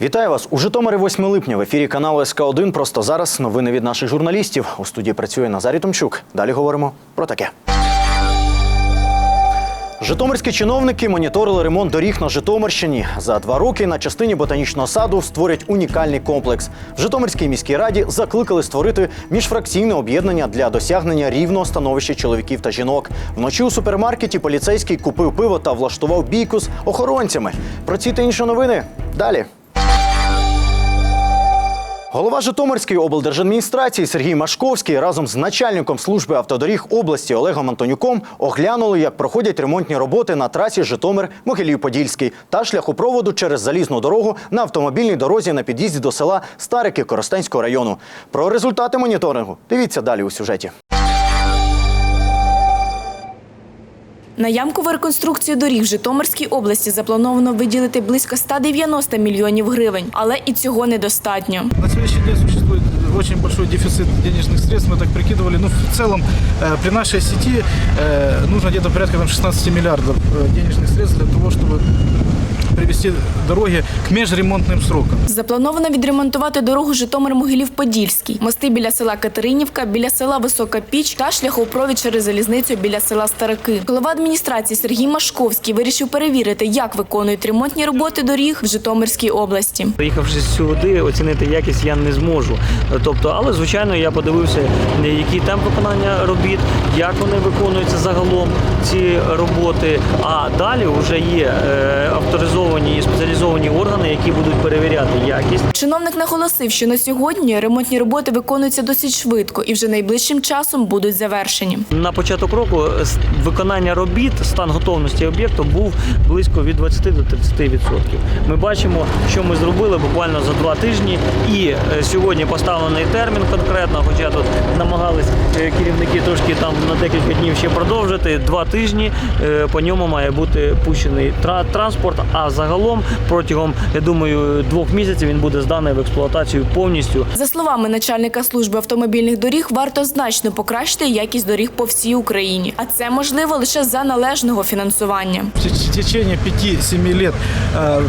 Вітаю вас у Житомирі 8 липня. В ефірі каналу СК 1 Просто зараз новини від наших журналістів. У студії працює Назарій Томчук. Далі говоримо про таке. Житомирські чиновники моніторили ремонт доріг на Житомирщині. За два роки на частині ботанічного саду створять унікальний комплекс. В Житомирській міській раді закликали створити міжфракційне об'єднання для досягнення рівного становища чоловіків та жінок. Вночі у супермаркеті поліцейський купив пиво та влаштував бійку з охоронцями. Про ці та інші новини далі. Голова Житомирської облдержадміністрації Сергій Машковський разом з начальником служби автодоріг області Олегом Антонюком оглянули, як проходять ремонтні роботи на трасі Житомир-Могилів-Подільський та шляхопроводу через залізну дорогу на автомобільній дорозі на під'їзді до села Старики Коростенського району. Про результати моніторингу дивіться далі у сюжеті. На ямкову реконструкцію доріг в Житомирській області заплановано виділити близько 190 мільйонів гривень, але і цього недостатньо. На сегодняшний день существует очень большой дефицит денежных средств. Мы так прикидывали. Ну, в целом, э, при нашей сети э, нужно где-то порядка там, 16 миллиардов э, денежных средств для того, чтобы привести дороги к межремонтным срокам. Заплановано відремонтувати дорогу Житомир-Могилів-Подільський, мости біля села Катеринівка, біля села Висока Піч та шляхопровід через залізницю біля села Старики. Голова адміністрації Сергій Машковський вирішив перевірити, як виконують ремонтні роботи доріг в Житомирській області. Приїхавши сюди, оцінити якість я не зможу. Тобто, але звичайно, я подивився, який темп виконання робіт, як вони виконуються загалом ці роботи. А далі вже є е, авторизовані і спеціалізовані органи, які будуть перевіряти якість. Чиновник наголосив, що на сьогодні ремонтні роботи виконуються досить швидко і вже найближчим часом будуть завершені. На початок року виконання робіт, стан готовності об'єкту був близько від 20 до 30%. Ми бачимо, що ми зробили буквально за два тижні, і е, сьогодні поставлений термін конкретно, хоча тут намагались е, керівники трошки там на декілька днів ще продовжити. Два тижні е, по ньому має бути пущений транспорт. А загалом протягом, я думаю, двох місяців він буде зданий в експлуатацію повністю. За словами начальника служби автомобільних доріг, варто значно покращити якість доріг по всій Україні, а це можливо лише за належного фінансування. В теч- в течение 5-7 лет э,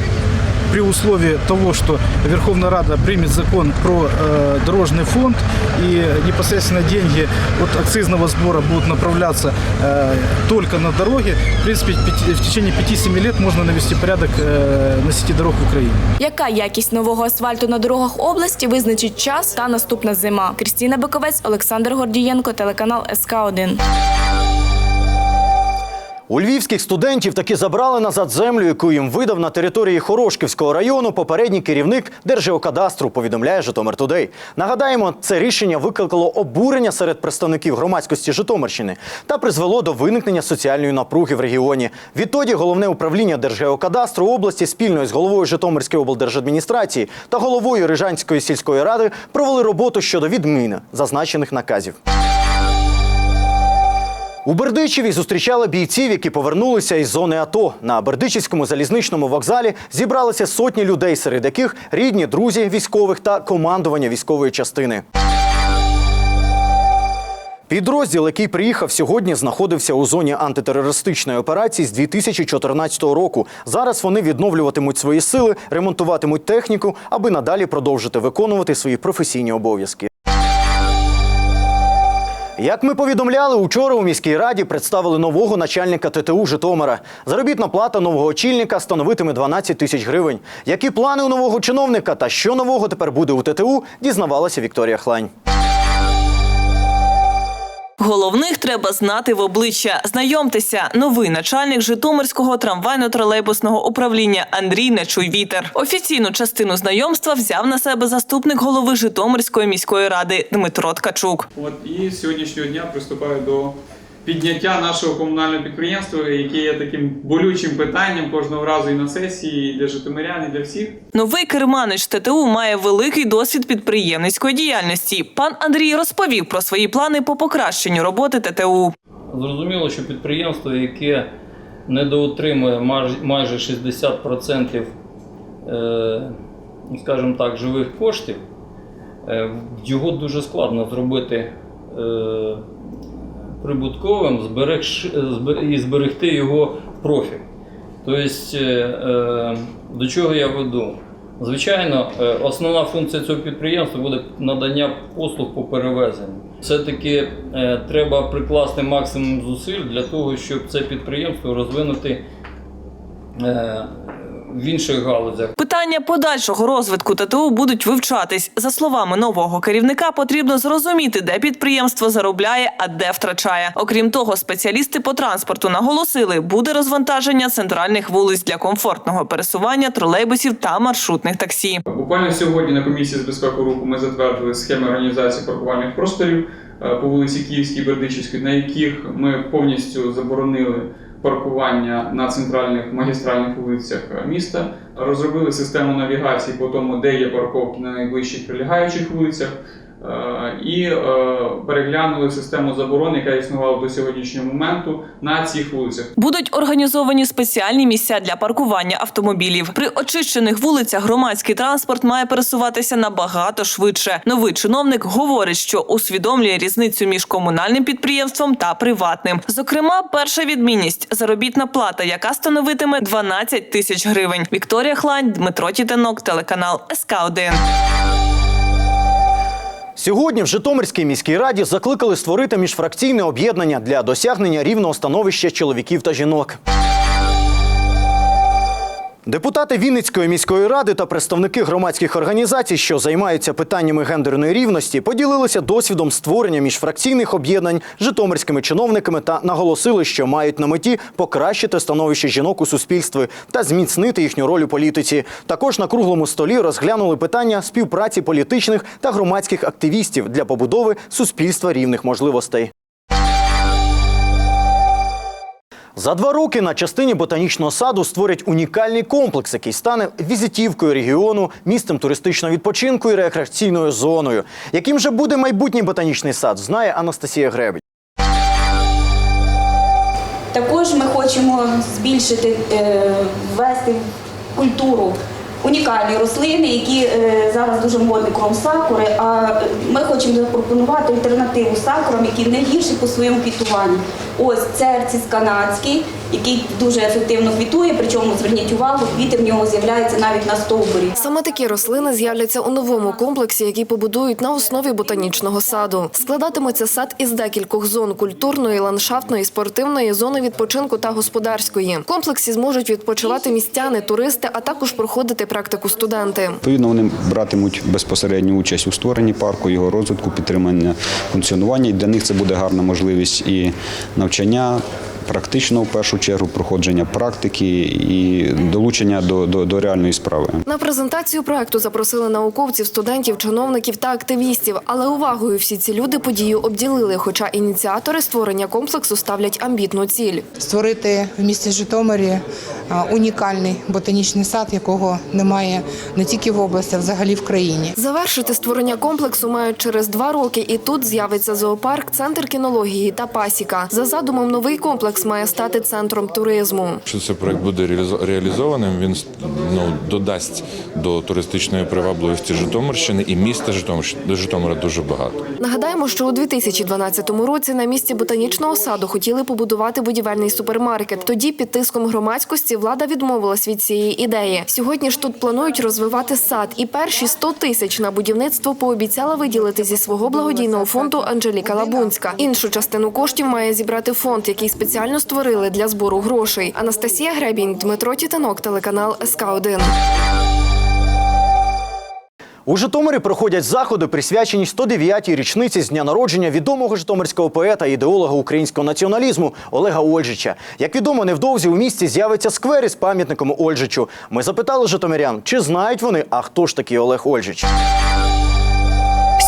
при условии того, что Верховная Рада примет закон про э, дорожный фонд и непосредственно деньги от акцизного сбора будут направляться э, только на дороги, в принципе, пяти- в течение 5-7 лет можно навести порядок э, на сети дорог в Украине. Яка якість нового асфальту на дорогах області визначить час та наступна зима? Крістіна Биковець, Олександр Гордієнко, телеканал СК 1 у львівських студентів таки забрали назад землю, яку їм видав на території Хорошківського району попередній керівник Держгеокадастру, повідомляє Житомир Тудей. Нагадаємо, це рішення викликало обурення серед представників громадськості Житомирщини та призвело до виникнення соціальної напруги в регіоні. Відтоді головне управління Держгеокадастру області спільно з головою Житомирської облдержадміністрації та головою Рижанської сільської ради провели роботу щодо відміни зазначених наказів. У Бердичеві зустрічали бійців, які повернулися із зони АТО. На Бердичівському залізничному вокзалі зібралися сотні людей, серед яких рідні, друзі військових та командування військової частини. Підрозділ, який приїхав сьогодні, знаходився у зоні антитерористичної операції з 2014 року. Зараз вони відновлюватимуть свої сили, ремонтуватимуть техніку, аби надалі продовжити виконувати свої професійні обов'язки. Як ми повідомляли, учора у міській раді представили нового начальника ТТУ Житомира. Заробітна плата нового очільника становитиме 12 тисяч гривень. Які плани у нового чиновника та що нового тепер буде у ТТУ, дізнавалася Вікторія Хлань. Головних треба знати в обличчя. Знайомтеся, новий начальник Житомирського трамвайно-тролейбусного управління Андрій Нечуй-Вітер. Офіційну частину знайомства взяв на себе заступник голови Житомирської міської ради Дмитро Ткачук. От і сьогоднішнього дня приступаю до підняття нашого комунального підприємства, яке є таким болючим питанням кожного разу і на сесії, і для житомирян, і для всіх. Новий керманич ТТУ має великий досвід підприємницької діяльності. Пан Андрій розповів про свої плани по покращенню роботи ТТУ. Зрозуміло, що підприємство, яке недоотримує маж- майже 60%, е, скажімо так, живих коштів, е, його дуже складно зробити е, прибутковим і зберегти його профіль. Тобто, е, е, до чого я веду? Звичайно, е, основна функція цього підприємства буде надання послуг по перевезенню. Все-таки треба прикласти максимум зусиль для того, щоб це підприємство розвинути в інших галузях. Питання подальшого розвитку ТТУ будуть вивчатись. За словами нового керівника, потрібно зрозуміти, де підприємство заробляє, а де втрачає. Окрім того, спеціалісти по транспорту наголосили, буде розвантаження центральних вулиць для комфортного пересування тролейбусів та маршрутних таксі. Буквально сьогодні на комісії з безпеки руху ми затвердили схеми організації паркувальних просторів е, по вулиці Київській, Бердичівській, на яких ми повністю заборонили паркування на центральних магістральних вулицях е, міста. Розробили систему навігації по тому, де є парковки на найближчих прилягаючих вулицях. Е, І е, переглянули систему заборон, яка існувала до сьогоднішнього моменту на цих вулицях. Будуть організовані спеціальні місця для паркування автомобілів. При очищених вулицях громадський транспорт має пересуватися набагато швидше. Новий чиновник говорить, що усвідомлює різницю між комунальним підприємством та приватним. Зокрема, перша відмінність заробітна плата, яка становитиме 12 тисяч гривень. Вікторія Хлань, Дмитро Тітенок, телеканал СК 1 Сьогодні в Житомирській міській раді закликали створити міжфракційне об'єднання для досягнення рівного становища чоловіків та жінок. Депутати Вінницької міської ради та представники громадських організацій, що займаються питаннями гендерної рівності, поділилися досвідом створення міжфракційних об'єднань житомирськими чиновниками та наголосили, що мають на меті покращити становище жінок у суспільстві та зміцнити їхню роль у політиці. Також на круглому столі розглянули питання співпраці політичних та громадських активістів для побудови суспільства рівних можливостей. За два роки на частині ботанічного саду створять унікальний комплекс, який стане візитівкою регіону, місцем туристичного відпочинку і рекреаційною зоною. Яким же буде майбутній ботанічний сад, знає Анастасія Гребень. Також ми хочемо збільшити, е, ввести культуру унікальні рослини, які е, зараз дуже модні кром сакури. А ми хочемо запропонувати альтернативу сакурам, які не гірші по своєму квітуванню. Ось церціс канадський, який дуже ефективно квітує, причому зверніть увагу, квіти в нього з'являються навіть на стовбурі. Саме такі рослини з'являться у новому комплексі, який побудують на основі ботанічного саду. Складатиметься сад із декількох зон культурної, ландшафтної, спортивної, зони відпочинку та господарської. В комплексі зможуть відпочивати містяни, туристи, а також проходити практику студенти. Відповідно, вони братимуть безпосередню участь у створенні парку, його розвитку, підтримання функціонування. І для них це буде гарна можливість і навчання. Практично в першу чергу проходження практики і долучення до, до, до реальної справи. На презентацію проекту запросили науковців, студентів, чиновників та активістів. Але увагою всі ці люди подію обділили. Хоча ініціатори створення комплексу ставлять амбітну ціль. створити в місті Житомирі унікальний ботанічний сад, якого немає не тільки в області, а взагалі в країні. Завершити створення комплексу мають через два роки, і тут з'явиться зоопарк, центр кінології та пасіка. За задумом, новий комплекс має стати центром туризму. Якщо цей проект буде реалізо- реалізованим, він ну, додасть до туристичної привабливості Житомирщини і міста Житомир. До Житомира дуже багато. Нагадаємо, що у 2012 році на місці ботанічного саду хотіли побудувати будівельний супермаркет. Тоді під тиском громадськості влада відмовилась від цієї ідеї. Сьогодні ж тут планують розвивати сад, і перші 100 тисяч на будівництво пообіцяла виділити зі свого благодійного фонду Анжеліка Лабунська. Іншу частину коштів має зібрати фонд, який спеціально створили для збору грошей. Анастасія Гребінь, Дмитро Тітанок, телеканал СК 1 У Житомирі проходять заходи, присвячені 109-й річниці з дня народження відомого житомирського поета ідеолога українського націоналізму Олега Ольжича. Як відомо, невдовзі у місті з'явиться сквер із пам'ятником Ольжичу. Ми запитали житомирян, чи знають вони, а хто ж такий Олег Ольжич.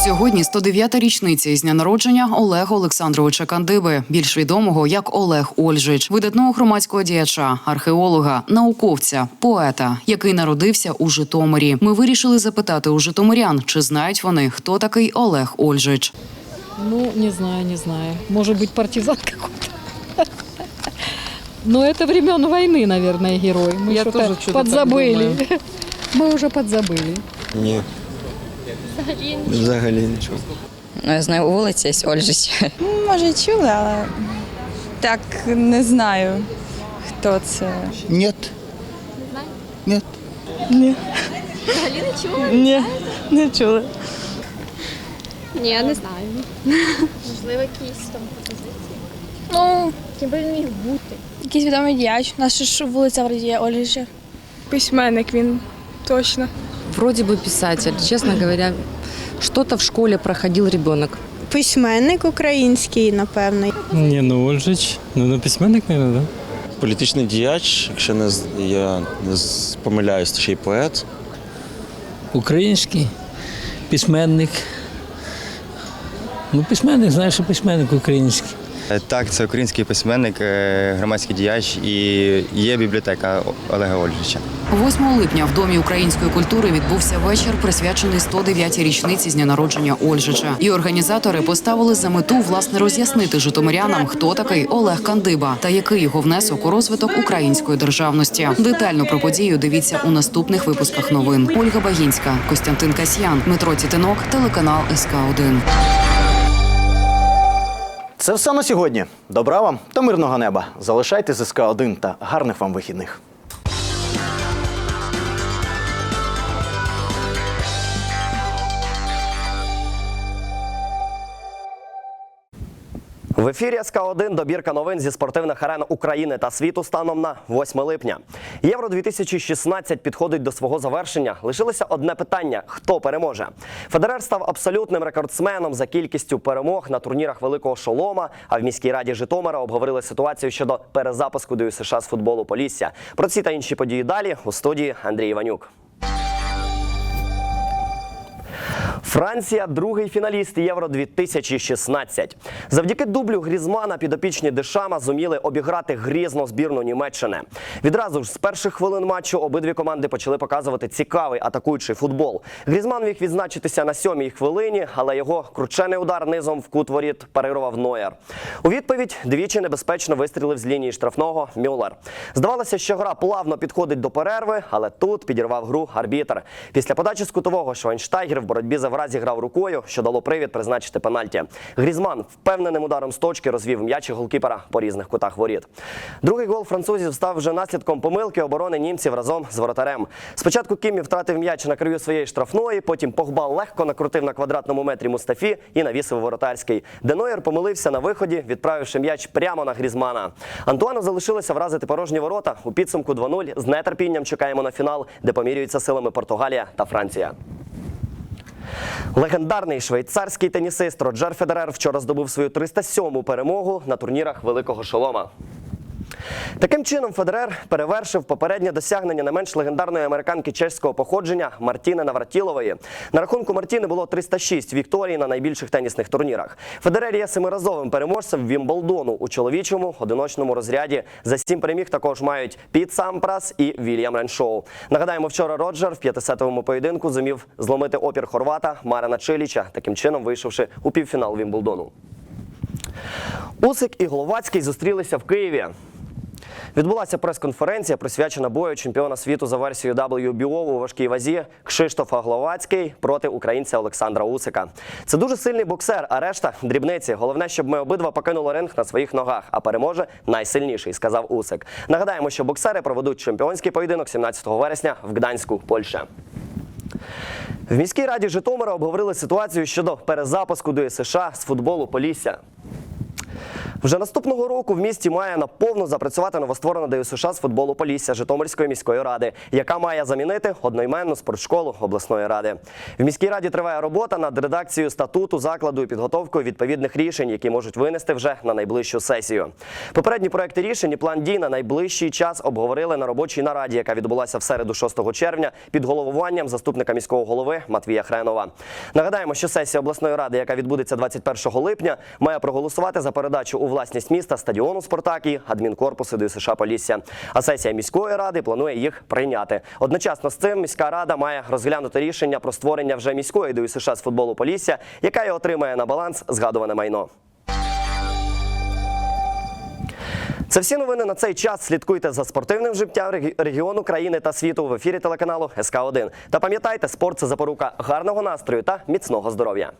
Сьогодні 109-та річниця із дня народження Олега Олександровича Кандиби, більш відомого як Олег Ольжич, видатного громадського діяча, археолога, науковця, поета, який народився у Житомирі. Ми вирішили запитати у житомирян, чи знають вони, хто такий Олег Ольжич. Ну, не знаю, не знаю. Может быть, партизан какой-то. Но это времен войны, наверное, герой. Мы Я что-то тоже что-то так подзабыли. Мы уже подзабыли. Ні. Взагалі нічого. Ну, я знаю, вулиця є Ольжич. Може, чули, але так не знаю, хто це. Ні. Ні. Ні. Взагалі не чули? Ні, не чули. Ні, не знаю. Можливо, якісь там пропозиції. Ну, ким би він міг бути? Якийсь відомий діяч. Наша ж вулиця вроді є Ольжича. Письменник він точно. Вроде бы писатель. Честно говоря, что-то в школе проходил ребенок. Письменник український, напевно. Ні, ну Ольжич, ну не письменник, мабуть, да? Політичний діяч, якщо не з- я не з- помиляюсь, то ще й поет. Український письменник. Ну, письменник, знаєш, що письменник український. Так, це український письменник, е, громадський діяч і є бібліотека Олега Ольжича. 8 липня в Домі української культури відбувся вечір, присвячений 109-й річниці з дня народження Ольжича. І організатори поставили за мету власне роз'яснити житомирянам, хто такий Олег Кандиба та який його внесок у розвиток української державності. Детально про подію дивіться у наступних випусках новин. Ольга Багінська, Костянтин Касьян, Дмитро Тітинок, телеканал СК 1 Це все на сьогодні. Добра вам та мирного неба. Залишайте СК 1 та гарних вам вихідних. В ефірі СК1 добірка новин зі спортивних арен України та світу станом на 8 липня. Євро 2016 підходить до свого завершення. Лишилося одне питання: хто переможе? Федерер став абсолютним рекордсменом за кількістю перемог на турнірах Великого Шолома. А в міській раді Житомира обговорили ситуацію щодо перезапуску до США з футболу Полісся. Про ці та інші події далі у студії Андрій Іванюк. Франція другий фіналіст Євро 2016. Завдяки дублю Грізмана підопічні Дешама зуміли обіграти грізну збірну Німеччини. Відразу ж з перших хвилин матчу обидві команди почали показувати цікавий атакуючий футбол. Грізман міг відзначитися на сьомій хвилині, але його кручений удар низом в кут воріт парирував Ноєр. У відповідь двічі небезпечно вистрілив з лінії штрафного Мюллер. Здавалося, що гра плавно підходить до перерви, але тут підірвав гру арбітр. Після подачі з кутового Швайнштайгер в боротьбі за вразі грав рукою, що дало привід призначити пенальті. Грізман впевненим ударом з точки розвів м'яч голкіпера по різних кутах воріт. Другий гол французів став вже наслідком помилки оборони німців разом з воротарем. Спочатку Кімі втратив м'яч на краю своєї штрафної, потім Погба легко накрутив на квадратному метрі Мустафі і навісив воротарський. Денойер помилився на виході, відправивши м'яч прямо на Грізмана. Антуану залишилося вразити порожні ворота у підсумку 2-0. З нетерпінням чекаємо на фінал, де помірюються силами Португалія та Франція. Легендарний швейцарський тенісист Роджер Федерер вчора здобув свою 307-му перемогу на турнірах Великого Шолома. Таким чином, Федерер перевершив попереднє досягнення не менш легендарної американки чеського походження Мартіни Навратілової. На рахунку Мартіни було 306 вікторій на найбільших тенісних турнірах. Федерер є семиразовим переможцем Вімблдону у чоловічому одиночному розряді. За сім переміг також мають Піт Сампрас і Вільям Реншоу. Нагадаємо, вчора Роджер в п'ятисетовому поєдинку зумів зломити опір хорвата Марина Чиліча, таким чином вийшовши у півфінал Вімблдону. Усик і Головацький зустрілися в Києві. Відбулася прес-конференція, присвячена бою чемпіона світу за версією WBO у важкій вазі Кшиштофа Гловацький проти українця Олександра Усика. Це дуже сильний боксер, а решта дрібниці. Головне, щоб ми обидва покинули ринг на своїх ногах, а переможе найсильніший, сказав Усик. Нагадаємо, що боксери проведуть чемпіонський поєдинок 17 вересня в Гданську, Польща. В міській раді Житомира обговорили ситуацію щодо перезапуску до США з футболу Полісся. Вже наступного року в місті має наповну запрацювати новостворена ДЮСШ з футболу Полісся Житомирської міської ради, яка має замінити одноіменну спортшколу обласної ради. В міській раді триває робота над редакцією статуту закладу і підготовкою відповідних рішень, які можуть винести вже на найближчу сесію. Попередні проекти рішень і план дій на найближчий час обговорили на робочій нараді, яка відбулася в середу 6 червня під головуванням заступника міського голови Матвія Хренова. Нагадаємо, що сесія обласної ради, яка відбудеться 21 липня, має проголосувати за передачу у власність міста стадіону Спартак і адмінкорпусу ДЮСШ Полісся. А сесія міської ради планує їх прийняти. Одночасно з цим міська рада має розглянути рішення про створення вже міської ДЮСШ з футболу Полісся, яка й отримає на баланс згадуване майно. Це всі новини на цей час. Слідкуйте за спортивним життям регіону, країни та світу в ефірі телеканалу СК 1 Та пам'ятайте, спорт це запорука гарного настрою та міцного здоров'я.